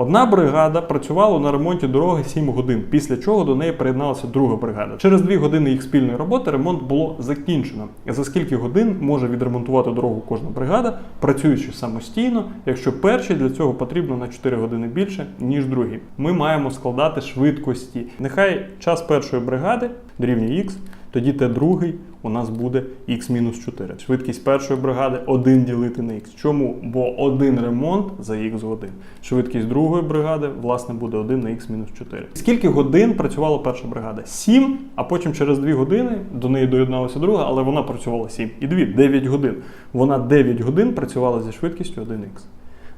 Одна бригада працювала на ремонті дороги 7 годин, після чого до неї приєдналася друга бригада. Через 2 години їх спільної роботи ремонт було закінчено. За скільки годин може відремонтувати дорогу кожна бригада, працюючи самостійно, якщо першій для цього потрібно на 4 години більше, ніж другій. Ми маємо складати швидкості. Нехай час першої бригади дорівнює Х, тоді Т другий у нас буде х-4. Швидкість першої бригади 1 ділити на х. Чому? Бо один ремонт за х годин. Швидкість другої бригади, власне, буде 1 на х-4. Скільки годин працювала перша бригада? 7, а потім через 2 години до неї доєдналася друга, але вона працювала 7. І 2 9 годин. Вона 9 годин працювала зі швидкістю 1х.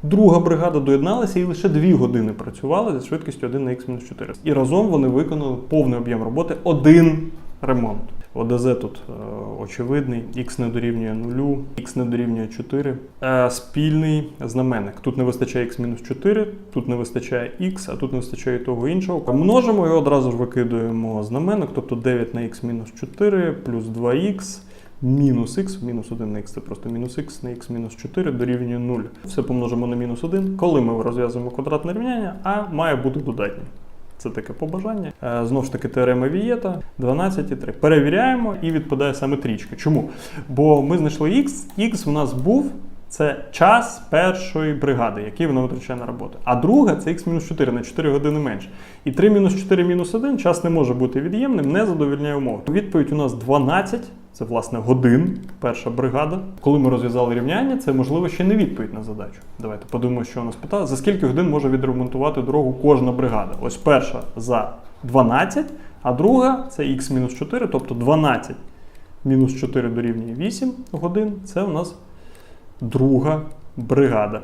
Друга бригада доєдналася і лише 2 години працювала зі швидкістю 1 на х-4. І разом вони виконали повний об'єм роботи один ремонт. ОДЗ тут е, очевидний, х не дорівнює 0, х не дорівнює 4. Е, спільний знаменник. Тут не вистачає х-4, тут не вистачає х, а тут не вистачає того іншого. Множимо і одразу ж викидуємо знаменник, тобто 9 на х-4 плюс 2х. Мінус х, мінус 1 на х це просто мінус х на х мінус 4 дорівнює 0. Все помножимо на мінус 1. Коли ми розв'язуємо квадратне рівняння, а має бути додатнім. Це таке побажання. Е, Знову ж таки, теорема Вієта 12,3. Перевіряємо і відпадає саме трічка. Чому? Бо ми знайшли х, х у нас був. Це час першої бригади, який вона витрачає на роботу. А друга це х-4 на 4 години менше. І 3-4 мінус 1 час не може бути від'ємним, не задовільняє умови. Відповідь у нас 12, це власне годин, перша бригада. Коли ми розв'язали рівняння, це можливо ще не відповідь на задачу. Давайте подивимося, що нас питає. За скільки годин може відремонтувати дорогу кожна бригада? Ось перша за 12, а друга це х-4, тобто 12 мінус 4 дорівнює 8 годин. Це у нас друга бригада.